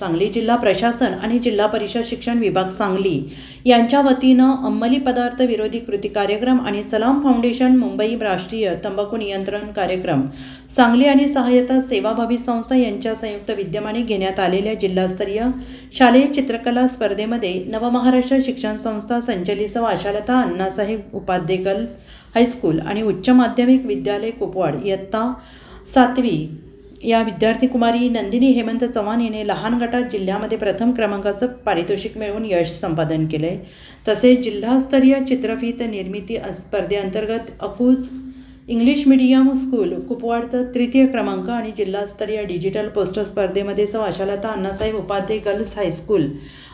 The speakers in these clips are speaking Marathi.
सांगली जिल्हा प्रशासन आणि जिल्हा परिषद शिक्षण विभाग सांगली यांच्या वतीनं अंमली पदार्थ विरोधी कृती कार्यक्रम आणि सलाम फाउंडेशन मुंबई राष्ट्रीय तंबाखू नियंत्रण कार्यक्रम सांगली आणि सहाय्यता सेवाभावी संस्था यांच्या संयुक्त विद्यमाने घेण्यात आलेल्या जिल्हास्तरीय शालेय चित्रकला स्पर्धेमध्ये नवमहाराष्ट्र शिक्षण संस्था संचलित आशालता अण्णासाहेब उपाध्येकल हायस्कूल आणि उच्च माध्यमिक विद्यालय कुपवाड इयत्ता सातवी या विद्यार्थी कुमारी नंदिनी हेमंत चव्हाण हिने लहान गटात जिल्ह्यामध्ये प्रथम क्रमांकाचं पारितोषिक मिळवून यश संपादन केलं आहे तसेच जिल्हास्तरीय चित्रफित निर्मिती स्पर्धेअंतर्गत अकूज इंग्लिश मीडियम स्कूल कुपवाडचा तृतीय क्रमांक आणि जिल्हास्तरीय डिजिटल पोस्टर स्पर्धेमध्ये Sau Ashalata Annasaheb Upadhye girls high school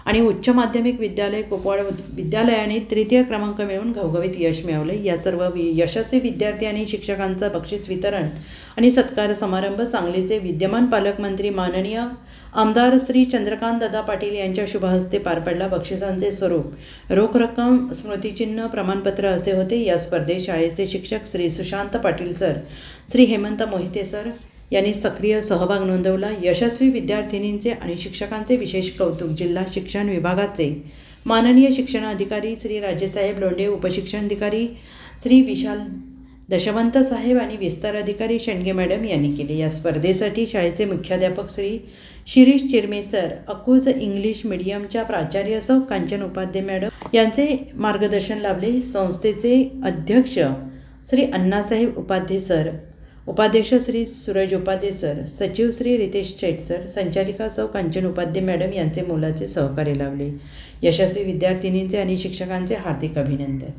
आणि उच्च माध्यमिक विद्यालय कोपवाड विद्यालयाने तृतीय क्रमांक मिळवून घवघवीत यश मिळवले या सर्व वि- यशस्वी विद्यार्थी आणि शिक्षकांचं बक्षीस वितरण आणि सत्कार समारंभ सांगलीचे विद्यमान पालकमंत्री माननीय आमदार श्री चंद्रकांत दादा पाटील यांच्या शुभहस्ते पार पडला बक्षिसांचे स्वरूप. रोख रक्कम स्मृतिचिन्ह प्रमाणपत्र असे होते. या स्पर्धेत शाळेचे शिक्षक श्री सुशांत पाटील सर श्री हेमंत मोहिते सर यांनी सक्रिय सहभाग नोंदवला. यशस्वी विद्यार्थिनींचे आणि शिक्षकांचे विशेष कौतुक जिल्हा शिक्षण विभागाचे माननीय शिक्षण अधिकारी श्री राजेसाहेब लोंढे उपशिक्षणाधिकारी श्री विशाल दशवंत साहेब आणि विस्तार अधिकारी शेंडगे मॅडम यांनी केले. या स्पर्धेसाठी शाळेचे मुख्याध्यापक श्री शिरीष चिरमे सर अकूज इंग्लिश मीडियमच्या प्राचार्य सौ कांचन उपाध्ये मॅडम यांचे मार्गदर्शन लाभले. संस्थेचे अध्यक्ष श्री अण्णासाहेब उपाध्ये सर उपाध्यक्ष श्री सूरज उपाध्ये सर सचिव श्री रितेश शेट सर संचालिका सौ कांचन उपाध्ये मॅडम यांचे मोलाचे सहकार्य लावले यशस्वी विद्यार्थिनींचे आणि शिक्षकांचे हार्दिक अभिनंदन.